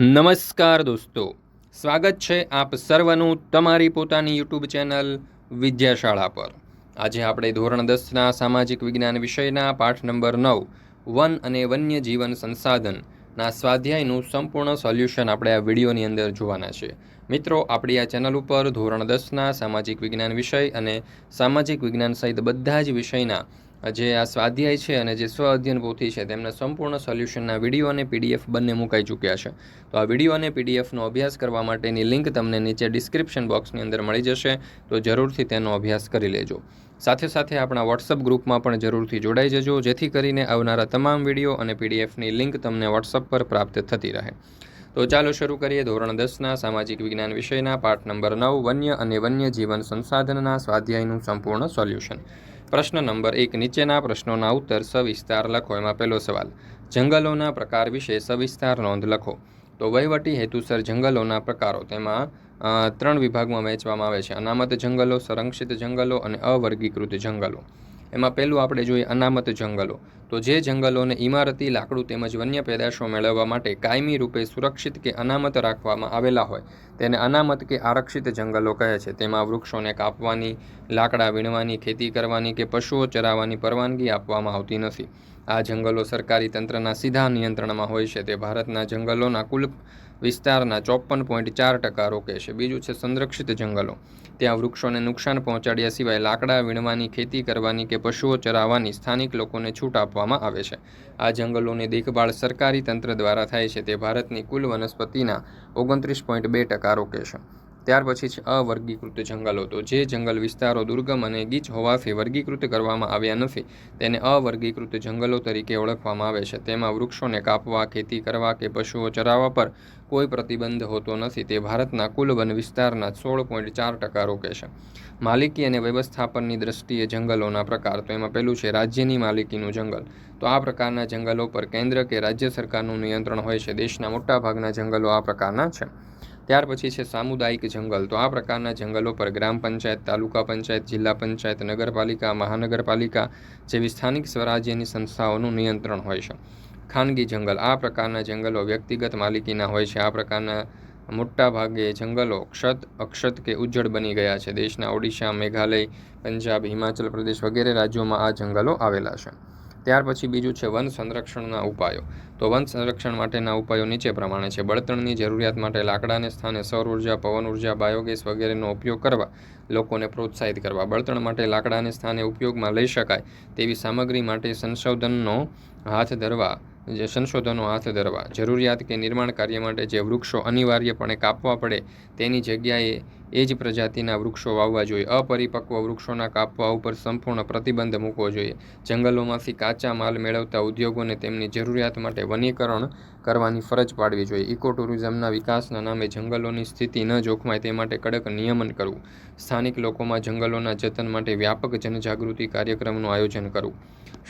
નમસ્કાર દોસ્તો. સ્વાગત છે આપ સર્વનું તમારી પોતાની યુટ્યુબ ચેનલ વિદ્યાશાળા પર. આજે આપણે ધોરણ દસના સામાજિક વિજ્ઞાન વિષયના પાઠ નંબર નવ, વન અને વન્ય જીવન સંસાધનના સ્વાધ્યાયનું સંપૂર્ણ સોલ્યુશન આપણે આ વિડીયોની અંદર જોવાના છે. મિત્રો, આપણી આ ચેનલ ઉપર ધોરણ દસના સામાજિક વિજ્ઞાન વિષય અને સામાજિક વિજ્ઞાન સહિત બધા જ વિષયના જે આ સ્વાધ્યાય છે અને જે સ્વ અધ્યયન પોથી છે, તેમના સંપૂર્ણ સોલ્યુશનના વીડિયો અને પીડીએફ બંને મુકાઈ ચૂક્યા છે. તો આ વીડિયો અને પીડીએફનો અભ્યાસ કરવા માટેની લિંક તમને નીચે ડિસ્ક્રિપ્શન બોક્સની અંદર મળી જશે, તો જરૂરથી તેનો અભ્યાસ કરી લેજો. સાથે સાથે આપણા વોટ્સઅપ ગ્રુપમાં પણ જરૂરથી જોડાઈ જજો, જેથી કરીને આવનારા તમામ વીડિયો અને પીડીએફની લિંક તમને વોટ્સઅપ પર પ્રાપ્ત થતી રહે. તો ચાલો શરૂ કરીએ ધોરણ દસના સામાજિક વિજ્ઞાન વિષયના પાઠ નંબર નવ, વન્ય અને વન્ય જીવન સંસાધનના સ્વાધ્યાયનું સંપૂર્ણ સોલ્યુશન. પ્રશ્ન નંબર એક, નીચેના પ્રશ્નોના ઉત્તર સવિસ્તાર લખો. એમાં પહેલો સવાલ, જંગલોના પ્રકાર વિશે સવિસ્તાર નોંધ લખો. તો વહીવટી હેતુસર જંગલોના પ્રકારો, તેમાં ત્રણ વિભાગમાં વહેંચવામાં આવે છે. અનામત જંગલો, સંરક્ષિત જંગલો અને અવર્ગીકૃત જંગલો. એમાં પહેલું આપણે જોઈએ અનામત જંગલો. તો જે જંગલોને ઇમારતી, લાકડું તેમજ વન્ય પેદાશો મેળવવા માટે કાયમી રૂપે સુરક્ષિત કે અનામત રાખવામાં આવેલા હોય, તેને અનામત કે આરક્ષિત જંગલો કહે છે. તેમાં વૃક્ષોને કાપવાની, લાકડા વીણવાની, ખેતી કરવાની કે પશુઓ ચરાવવાની પરવાનગી આપવામાં આવતી નથી. આ જંગલો સરકારી તંત્રના સીધા નિયંત્રણમાં હોય છે. તે ભારતના જંગલોના કુલ વિસ્તારના ચોપન પોઈન્ટ ચાર ટકા રોકે છે. બીજું છે સંરક્ષિત જંગલો. ત્યાં વૃક્ષોને નુકસાન પહોંચાડ્યા સિવાય લાકડા વીણવાની ખેતી કરવાની કે પશુઓ ચરાવવાની સ્થાનિક લોકોને છૂટ આપવામાં આવે છે. આ જંગલોની દેખભાળ સરકારી તંત્ર દ્વારા થાય છે. તે ભારતની કુલ વનસ્પતિના ઓગણત્રીસ પોઈન્ટ બે ટકા રોકે છે. ત્યાર પછી છે અવર્ગીકૃત જંગલો. તો જે જંગલ વિસ્તારો દુર્ગમ અને ગીચ હોવાથી વર્ગીકૃત કરવામાં આવ્યા નથી, તેને અવર્ગીકૃત જંગલો તરીકે ઓળખવામાં આવે છે. તેમાં વૃક્ષોને કાપવા, ખેતી કરવા કે પશુઓ ચરાવવા પર કોઈ પ્રતિબંધ હોતો નથી. તે ભારતના કુલ વન વિસ્તારના સોળ પોઈન્ટ ચાર ટકા રોકે છે. માલિકી અને વ્યવસ્થાપનની દ્રષ્ટિએ જંગલોના પ્રકાર. તો એમાં પહેલું છે રાજ્યની માલિકીનું જંગલ. તો આ પ્રકારના જંગલો પર કેન્દ્ર કે રાજ્ય સરકારનું નિયંત્રણ હોય છે. દેશના મોટાભાગના જંગલો આ પ્રકારના છે. ત્યાર પછી છે સામુદાયિક જંગલ. તો આ પ્રકારના જંગલો પર ગ્રામ પંચાયત, તાલુકા પંચાયત, જિલ્લા પંચાયત, નગરપાલિકા, મહાનગરપાલિકા જેવી સ્થાનિક સ્વરાજ્યની સંસ્થાઓનું નિયંત્રણ હોય છે. ખાનગી જંગલ. આ પ્રકારના જંગલો વ્યક્તિગત માલિકીના હોય છે. આ પ્રકારના મોટા ભાગે જંગલો ક્ષત, અક્ષત કે ઉજ્જડ બની ગયા છે. દેશના ઓડિશા, મેઘાલય, પંજાબ, હિમાચલ પ્રદેશ વગેરે રાજ્યોમાં આ જંગલો આવેલા છે. ત્યાર પછી બીજું છે વન સંરક્ષણના ઉપાયો. તો વન સંરક્ષણ માટેના ઉપાયો નીચે પ્રમાણે છે. બળતણની જરૂરિયાત માટે લાકડાને સ્થાને સૌર ઊર્જા, પવન ઊર્જા, બાયોગેસ વગેરેનો ઉપયોગ કરવા, લોકોને પ્રોત્સાહિત કરવા. બળતણ માટે લાકડાને સ્થાને ઉપયોગમાં લઈ શકાય તેવી સામગ્રી માટે સંશોધનનો હાથ ધરવા, જે સંશોધનો હાથ ધરવા. જરૂરિયાત કે નિર્માણ કાર્ય માટે જે વૃક્ષો અનિવાર્યપણે કાપવા પડે તેની જગ્યાએ એ જ પ્રજાતિના વૃક્ષો વાવવા જોઈએ. અપરિપક્વ વૃક્ષોના કાપવા ઉપર સંપૂર્ણ પ્રતિબંધ મૂકવો જોઈએ. જંગલોમાંથી કાચા માલ મેળવતા ઉદ્યોગોને તેમની જરૂરિયાત માટે વનીકરણ કરવાની ફરજ પાડવી જોઈએ. ઇકો ટુરિઝમના વિકાસના નામે જંગલોની સ્થિતિ ન જોખમાય તે માટે કડક નિયમન કરવું. સ્થાનિક લોકોમાં જંગલોના જતન માટે વ્યાપક જનજાગૃતિ કાર્યક્રમનું આયોજન કરવું.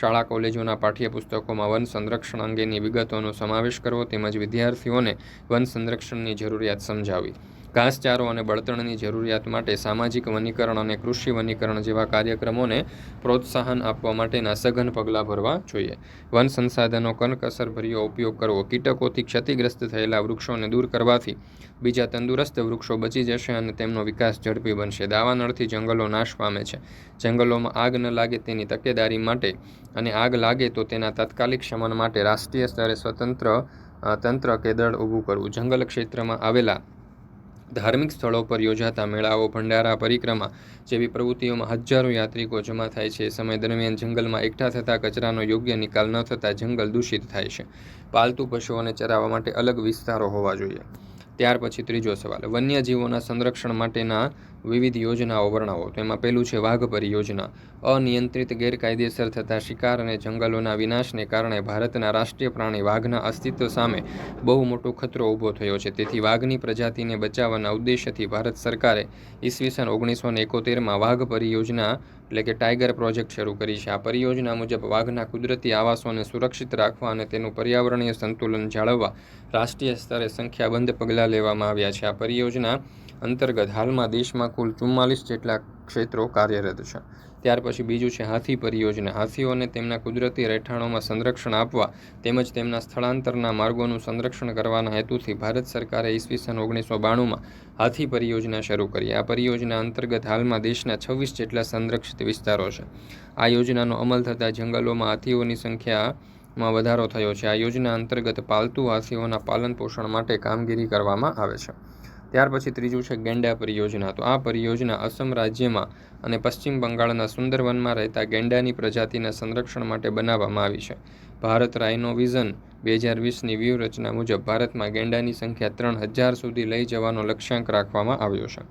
શાળા, કોલેજોના પાઠ્યપુસ્તકોમાં વન સંરક્ષણ અંગેની વિગતોનો સમાવેશ કરવો તેમજ વિદ્યાર્થીઓને વન સંરક્ષણની જરૂરિયાત સમજાવવી. ઘાસચારો અને બળતણની જરૂરિયાત માટે સામાજિક વનીકરણ અને કૃષિ વનીકરણ જેવા કાર્યક્રમોને પ્રોત્સાહન આપવા માટેના સઘન પગલાં ભરવા જોઈએ. વન સંસાધનો કનકસરભર્યો ઉપયોગ કરવો. કીટકોથી ક્ષતિગ્રસ્ત થયેલા વૃક્ષોને દૂર કરવાથી બીજા તંદુરસ્ત વૃક્ષો બચી જશે અને તેમનો વિકાસ ઝડપી બનશે. દાવાનળથી જંગલો નાશ પામે છે. જંગલોમાં આગ ન લાગે તેની તકેદારી માટે અને આગ લાગે તો તેના તાત્કાલિક શમન માટે રાષ્ટ્રીય સ્તરે સ્વતંત્ર તંત્ર કે દળ ઊભું કરવું. જંગલ ક્ષેત્રમાં આવેલા ધાર્મિક સ્થળો પર યોજાતા મેળાઓ, ભંડારા, પરિક્રમા જેવી પ્રવૃત્તિઓમાં હજારો યાત્રિકો જમા થાય છે. સમય દરમિયાન જંગલમાં એકઠા થતા કચરાનો યોગ્ય નિકાલ ન થતાં જંગલ દૂષિત થાય છે. પાલતુ પશુઓને ચરાવવા માટે અલગ વિસ્તારો હોવા જોઈએ. ત્યાર પછી ત્રીજો સવાલ. વન્યજીવોના સંરક્ષણ માટેના વિવિધ યોજનાઓ વર્ણવો. તો એમાં પહેલું છે વાઘ પરિયોજના. અનિયંત્રિત ગેરકાયદેસર થતા શિકાર અને જંગલોના વિનાશને કારણે ભારતના રાષ્ટ્રીય પ્રાણી વાઘના અસ્તિત્વ સામે બહુ મોટો ખતરો ઊભો થયો છે. તેથી વાઘની પ્રજાતિને બચાવવાના ઉદ્દેશ્યથી ભારત સરકારે ઈસવીસન ઓગણીસો ને એકોતેરમાં વાઘ પરિયોજના, એટલે કે ટાઈગર પ્રોજેક્ટ શરૂ કરી છે. આ પરિયોજના મુજબ વાઘના કુદરતી આવાસોને સુરક્ષિત રાખવા અને તેનું પર્યાવરણીય સંતુલન જાળવવા રાષ્ટ્રીય સ્તરે સંખ્યાબંધ પગલાં લેવામાં આવ્યા છે. આ પરિયોજના અંતર્ગત હાલમાં દેશમાં કુલ ચુમ્માલીસ જેટલા ક્ષેત્રો કાર્યરત છે. ત્યાર પછી બીજું છે હાથી પરિયોજના. હાથીઓને તેમના કુદરતી રહેઠાણોમાં સંરક્ષણ આપવા તેમજ તેમના સ્થળાંતરના માર્ગોનું સંરક્ષણ કરવાના હેતુથી ભારત સરકારે ઈસવીસન ઓગણીસો બાણુંમાં હાથી પરિયોજના શરૂ કરી. આ પરિયોજના અંતર્ગત હાલમાં દેશના છવ્વીસ જેટલા સંરક્ષિત વિસ્તારો છે. આ યોજનાનો અમલ થતાં જંગલોમાં હાથીઓની સંખ્યામાં વધારો થયો છે. આ યોજના અંતર્ગત પાલતુ હાથીઓના પાલન પોષણ માટે કામગીરી કરવામાં આવે છે. ત્યાર પછી ત્રીજું છે ગેંડા પરિયોજના. તો આ પરિયોજના અસમ રાજ્યમાં અને પશ્ચિમ બંગાળના સુંદરવનમાં રહેતા ગેંડાની પ્રજાતિના સંરક્ષણ માટે બનાવવામાં આવી છે. ભારત રાઇનોવિઝન બે હજાર વીસની વ્યૂહરચના મુજબ ભારતમાં ગેંડાની સંખ્યા ત્રણ હજાર સુધી લઈ જવાનો લક્ષ્યાંક રાખવામાં આવ્યો છે.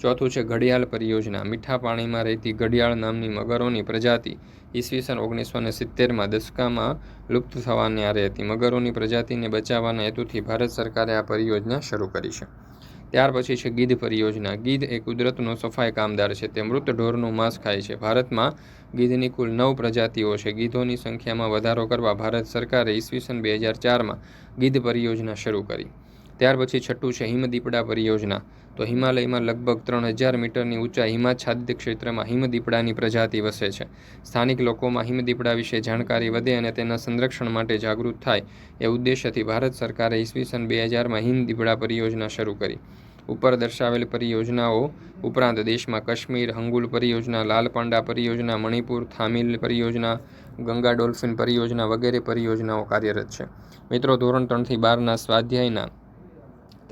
ચોથું છે ઘડિયાળ પરિયોજના. મીઠા પાણીમાં રહેતી ઘડિયાળ નામની મગરોની પ્રજાતિ ઈસવીસન ઓગણીસો ને સિત્તેરમાં દશકામાં લુપ્ત થવાની આરે હતી. મગરોની પ્રજાતિને બચાવવાના હેતુથી ભારત સરકારે આ પરિયોજના શરૂ કરી છે. ત્યાર પછી છે ગીધ પરિયોજના. ગીધ એ કુદરતનો સફાઈ કામદાર છે. તે મૃત ઢોરનું માંસ ખાય છે. ભારતમાં ગીધની કુલ નવ પ્રજાતિઓ છે. ગીધોની સંખ્યામાં વધારો કરવા ભારત સરકારે ઈસવીસન બે હજાર ચારમાં ગીધ પરિયોજના શરૂ કરી. ત્યાર પછી છઠ્ઠું છે હિમદીપડા પરિયોજના. તો હિમાલયમાં લગભગ ત્રણ હજાર મીટરની ઊંચાઈ હિમાચ્છાદ્ય ક્ષેત્રમાં હિમદીપડાની પ્રજાતિ વસે છે. સ્થાનિક લોકોમાં હિમદીપડા વિશે જાણકારી વધે અને તેના સંરક્ષણ માટે જાગૃત થાય એ ઉદ્દેશ્યથી ભારત સરકારે ઈસવીસન બે હજારમાં હિમદીપડા પરિયોજના શરૂ કરી. ઉપર દર્શાવેલ પરિયોજનાઓ ઉપરાંત દેશમાં કાશ્મીર, હંગુલ પરિયોજના લાલ પાંડા પરિયોજના, મણિપુર, થામિલ પરિયોજના, ગંગા ડોલ્ફિન પરિયોજના વગેરે પરિયોજનાઓ કાર્યરત છે. મિત્રો, ધોરણ ત્રણથી બારના સ્વાધ્યાયના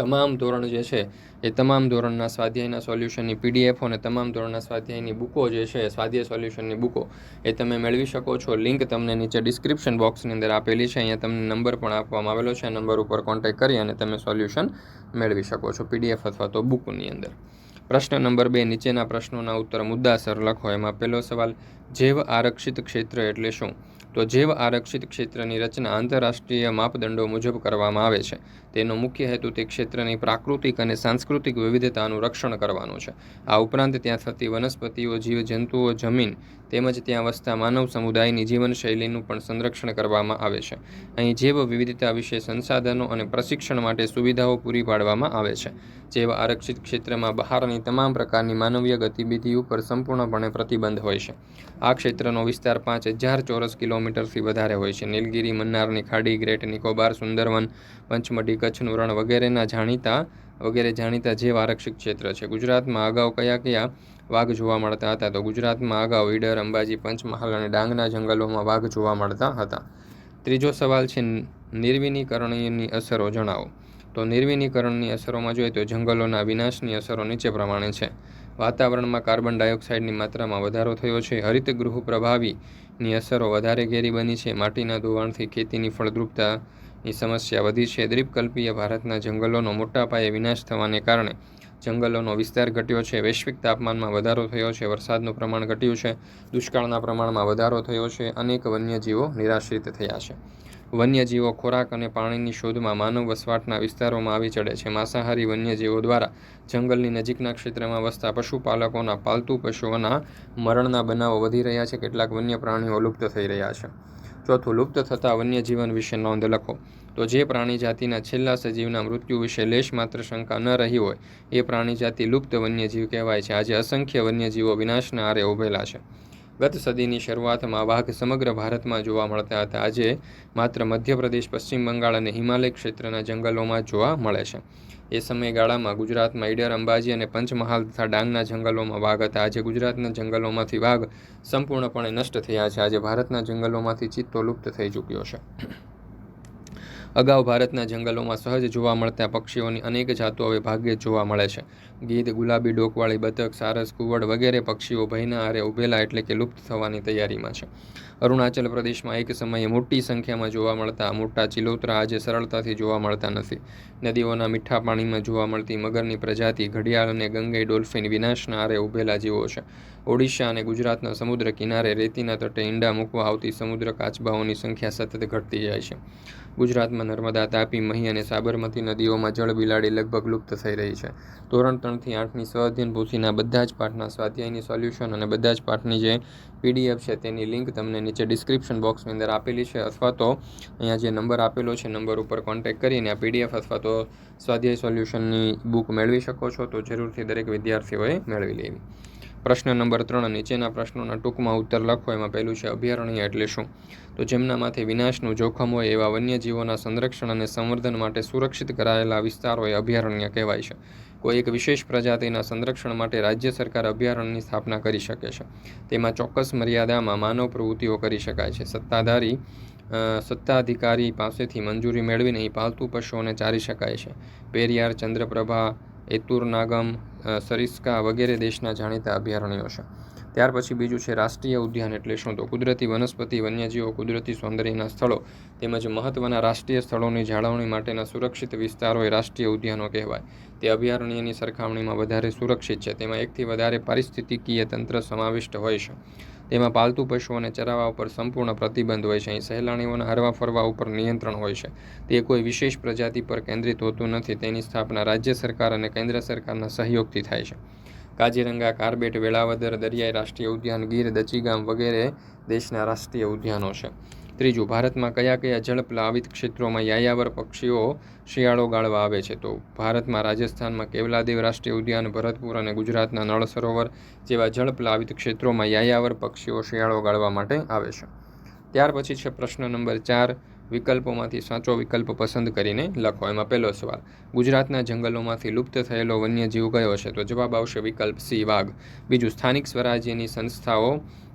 તમામ ધોરણ જે છે, એ તમામ ધોરણના સ્વાધ્યાયના સોલ્યુશનની પીડીએફ અને તમામ ધોરણના સ્વાધ્યાયની બુકો જે છે, સ્વાધ્યાય સોલ્યુશનની બુકો, એ તમે મેળવી શકો છો. લિંક તમને નીચે ડિસ્ક્રિપ્શન બોક્સની અંદર આપેલી છે. અહીંયા તમને નંબર પણ આપવામાં આવેલો છે. નંબર ઉપર કોન્ટેક કરી અને તમે સોલ્યુશન મેળવી શકો છો પીડીએફ અથવા તો બુકની અંદર. પ્રશ્ન નંબર બે, નીચેના પ્રશ્નોના ઉત્તર મુદ્દાસર લખો. એમાં પહેલો સવાલ જૈવ આરક્ષિત ક્ષેત્ર એટલે શું? તો જૈવ આરક્ષિત ક્ષેત્રની રચના આંતરરાષ્ટ્રીય માપદંડો મુજબ કરવામાં આવે છે. તેનો મુખ્ય હેતુ તે ક્ષેત્રની પ્રાકૃતિક અને સાંસ્કૃતિક વિવિધતાનું રક્ષણ કરવાનું છે. આ ઉપરાંત ત્યાં થતી વનસ્પતિઓ, જીવજંતુઓ, જમીન તેમજ ત્યાં વસતા માનવ સમુદાયની જીવનશૈલીનું પણ સંરક્ષણ કરવામાં આવે છે. અહીં જૈવ વિવિધતા વિશે સંસાધનો અને પ્રશિક્ષણ માટે સુવિધાઓ પૂરી પાડવામાં આવે છે. જેવા આરક્ષિત ક્ષેત્રમાં બહારની તમામ પ્રકારની માનવીય ગતિવિધિ ઉપર સંપૂર્ણપણે પ્રતિબંધ હોય છે. આ ક્ષેત્રનો વિસ્તાર પાંચ હજાર ચોરસ કિલોમીટરથી વધારે હોય છે. નીલગિરી, મન્નારની ખાડી, ગ્રેટ નિકોબાર, સુંદરવન, પંચમઢી, કચ્છનું રણ વગેરેના જાણીતા વગેરે જાણીતા જે આરક્ષિત ક્ષેત્ર છે. ગુજરાતમાં અગાઉ કયા કયા વાઘ જોવા મળતા હતા? તો ગુજરાતમાં અગાઉ ઈડર, અંબાજી, પંચમહાલ અને ડાંગના જંગલોમાં વાઘ જોવા મળતા હતા. ત્રીજો સવાલ છે નિર્વિનીકરણની અસરો, જણાવો. તો નિર્વિનીકરણની અસરોમાં જોઈએ તો જંગલોના વિનાશની અસરો નીચે પ્રમાણે છે. વાતાવરણમાં કાર્બન ડાયોક્સાઇડની માત્રામાં વધારો થયો છે. હરિત ગૃહ પ્રભાવીની અસરો વધારે ઘેરી બની છે. માટીના ધોવાણથી ખેતીની ફળદ્રુપતાની સમસ્યા વધી છે. દ્વીપકલ્પીય ભારતના જંગલોનો મોટા પાયે વિનાશ થવાને કારણે જંગલોનો વિસ્તાર ઘટ્યો છે. વૈશ્વિક તાપમાનમાં વધારો થયો છે. વરસાદનું પ્રમાણ ઘટ્યું છે. દુષ્કાળના પ્રમાણમાં વધારો થયો છે. અનેક વન્યજીવો નિરાશ્રિત થયા છે. વન્યજીવો ખોરાક અને પાણીની શોધમાં માનવ વસવાટના વિસ્તારોમાં આવી ચડે છે. માંસાહારી વન્યજીવો દ્વારા જંગલની નજીકના ક્ષેત્રમાં વસતા પશુપાલકોના પાલતુ પશુઓના મરણના બનાવો વધી રહ્યા છે. કેટલાક વન્ય પ્રાણીઓ લુપ્ત થઈ રહ્યા છે. ચોથું, લુપ્ત થતા વન્યજીવન વિશે નોંધ લખો. તો જે પ્રાણી જાતિના છેલ્લા સજીવના મૃત્યુ વિશે લેશ માત્ર શંકા ન રહી હોય, એ પ્રાણી જાતિ લુપ્ત વન્યજીવ કહેવાય છે. આજે અસંખ્ય વન્યજીવો વિનાશના આરે ઉભેલા છે. ગત સદીની શરૂઆતમાં વાઘ સમગ્ર ભારતમાં જોવા મળતા હતા. આજે માત્ર મધ્યપ્રદેશ, પશ્ચિમ બંગાળ અને હિમાલય ક્ષેત્રના જંગલોમાં જોવા મળે છે. એ સમયગાળામાં ગુજરાતમાં ઈડર, અંબાજી અને પંચમહાલ તથા ડાંગના જંગલોમાં વાઘ હતા. આજે ગુજરાતના જંગલોમાંથી વાઘ સંપૂર્ણપણે નષ્ટ થયા છે. આજે ભારતના જંગલોમાંથી ચિત્તો લુપ્ત થઈ ચૂક્યો છે. અગાઉ ભારતના જંગલોમાં સહજ જોવા મળતા પક્ષીઓની અનેક જાતો હવે ભાગ્યે જોવા મળે છે. ગીધ, ગુલાબી ડોકવાળી બતક, સારસ, કુવડ વગેરે પક્ષીઓ ભયના આરે ઉભેલા એટલે કે લુપ્ત થવાની તૈયારીમાં છે. અરુણાચલ પ્રદેશમાં એક સમયે મોટી સંખ્યામાં જોવા મળતા મોટા ચિલોતરા આજે સરળતાથી જોવા મળતા નથી. નદીઓના મીઠા પાણીમાં જોવા મળતી મગરની પ્રજાતિ, ઘડિયાળ અને ગંગઈ ડોલ્ફિન વિનાશના આરે ઉભેલા જીવો છે. ઓડિશા અને ગુજરાતના સમુદ્ર કિનારે રેતીના તટે ઈંડા મૂકવા આવતી સમુદ્ર કાચબાઓની સંખ્યા સતત ઘટતી જાય છે. ગુજરાતમાં નર્મદા તાપી, મહી અને સાબરમતી નદીઓમાં જળ બિલાડી લગભગ લુપ્ત થઈ રહી છે. ધોરણ ત્રણથી આઠની સ્વાધ્યન પોથીના બધા જ પાઠના સ્વાધ્યાયની સોલ્યુશન અને બધા જ પાઠની જે પીડીએફ છે તેની લિંક તમને નીચે ડિસ્ક્રિપ્શન બોક્સની અંદર આપેલી છે અથવા તો અહીંયા જે નંબર આપેલો છે, નંબર ઉપર કોન્ટેક્ટ કરીને આ પીડીએફ અથવા તો સ્વાધ્યાય સોલ્યુશનની બુક મેળવી શકો છો. તો જરૂરથી દરેક વિદ્યાર્થીઓએ મેળવી લેવી. પ્રશ્ન નંબર ત્રણ નીચેના પ્રશ્નોના ટૂંકમાં ઉત્તર લખો. એમાં પહેલું છે અભયારણ્ય એટલે શું? તો જેમનામાંથી વિનાશનું જોખમ હોય એવા વન્યજીવોના સંરક્ષણ અને સંવર્ધન માટે સુરક્ષિત કરાયેલા વિસ્તારો એ અભયારણ્ય કહેવાય છે. કોઈ એક વિશેષ પ્રજાતિના સંરક્ષણ માટે રાજ્ય સરકાર અભયારણ્યની સ્થાપના કરી શકે છે. તેમાં ચોક્કસ મર્યાદામાં માનવ પ્રવૃત્તિઓ કરી શકાય છે. સત્તાધારી સત્તાધિકારી પાસેથી મંજૂરી મેળવીને અહીં પાલતુ પશુઓને ચારી શકાય છે. પેરિયાર, ચંદ્રપ્રભા એતુર, નાગમ સરિસ્કા વગેરે દેશના જાણીતા અભયારણ્યો છે. ત્યાર પછી બીજું છે રાષ્ટ્રીય ઉદ્યાન એટલે શું? તો કુદરતી વનસ્પતિ, વન્યજીવો, કુદરતી સૌંદર્યના સ્થળો તેમજ મહત્ત્વના રાષ્ટ્રીય સ્થળોની જાળવણી માટેના સુરક્ષિત વિસ્તારો એ રાષ્ટ્રીય ઉદ્યાનો કહેવાય. તે અભયારણ્યની સરખામણીમાં વધારે સુરક્ષિત છે. તેમાં એકથી વધારે પારિસ્થિતિકીય તંત્ર સમાવિષ્ટ હોય છે. તેમાં પાલતુ પશુઓને ચરાવવા ઉપર સંપૂર્ણ પ્રતિબંધ હોય છે. અહીં સહેલાણીઓના હરવા ફરવા ઉપર નિયંત્રણ હોય છે. તે કોઈ વિશેષ પ્રજાતિ પર કેન્દ્રિત હોતું નથી. તેની સ્થાપના રાજ્ય સરકાર અને કેન્દ્ર સરકારના સહયોગથી થાય છે. કાજીરંગા કાર્બેટ, વેળાવદર, દરિયાઈ રાષ્ટ્રીય ઉદ્યાન, ગીર, દચીગામ વગેરે દેશના રાષ્ટ્રીય ઉદ્યાનો છે. ત્રીજું, ભારતમાં કયા કયા જળ પ્લાવિત ક્ષેત્રોમાં યાયાવર પક્ષીઓ શિયાળો ગાળવા આવે છે? તો ભારતમાં રાજસ્થાનમાં કેવલાદેવ રાષ્ટ્રીય ઉદ્યાન, ભરતપુર અને ગુજરાતના નળ સરોવર જેવા જળ પ્લાવિત ક્ષેત્રોમાં યાયાવર પક્ષીઓ શિયાળો ગાળવા માટે આવે છે. ત્યાર પછી છે પ્રશ્ન નંબર ચાર, વિકલ્પોમાંથી સાચો વિકલ્પ પસંદ કરીને લખો. એમાં પહેલો સવાલ, ગુજરાતના જંગલોમાંથી લુપ્ત થયેલો વન્યજીવ કયો છે? તો જવાબ આવશે વિકલ્પ સી, વાઘ. બીજું, સ્થાનિક સ્વરાજ્યની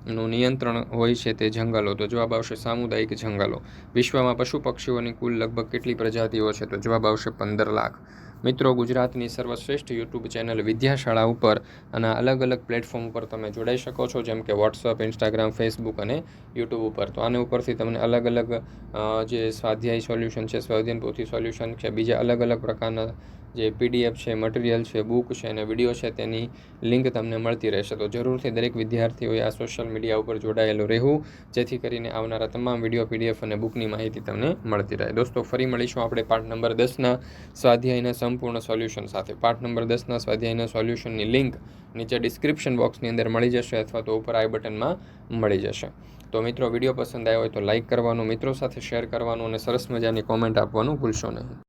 સંસ્થાઓનું નિયંત્રણ હોય છે તે જંગલો. તો જવાબ આવશે સામુદાયિક જંગલો. વિશ્વમાં પશુ પક્ષીઓની કુલ લગભગ કેટલી પ્રજાતિઓ છે? તો જવાબ આવશે પંદર લાખ. મિત્રો, ગુજરાતની સર્વશ્રેષ્ઠ યુટ્યુબ ચેનલ વિદ્યાશાળા ઉપર અને અલગ અલગ પ્લેટફોર્મ ઉપર તમે જોડાઈ શકો છો, જેમ કે વોટ્સઅપ, ઇન્સ્ટાગ્રામ, ફેસબુક અને યુટ્યુબ ઉપર. તો આને ઉપરથી તમને અલગ અલગ જે સ્વાધ્યાય સોલ્યુશન છે સ્વાધ્યાયન પોથી સોલ્યુશન છે, બીજા અલગ અલગ પ્રકારના જે પીડીએફ છે, મટીરિયલ છે, બુક છે અને વીડિયો છે તેની લિંક તમને મળતી રહેશે. તો જરૂરથી દરેક વિદ્યાર્થીઓએ આ સોશિયલ મીડિયા ઉપર જોડાયેલું રહેવું, જેથી કરીને આવનારા તમામ વીડિયો, પીડીએફ અને બુકની માહિતી તમને મળતી રહે. દોસ્તો, ફરી મળીશું આપણે પાઠ નંબર દસના સ્વાધ્યાયના સંપૂર્ણ સોલ્યુશન સાથે. પાઠ નંબર દસના સ્વાધ્યાયના સોલ્યુશનની લિંક નીચે ડિસ્ક્રિપ્શન બોક્સની અંદર મળી જશે અથવા તો ઉપર આઈ બટનમાં મળી જશે. તો મિત્રો, વીડિયો પસંદ આવ્યો હોય તો લાઇક કરવાનું, મિત્રો સાથે શેર કરવાનું અને સરસ મજાની કોમેન્ટ આપવાનું ભૂલશો નહીં.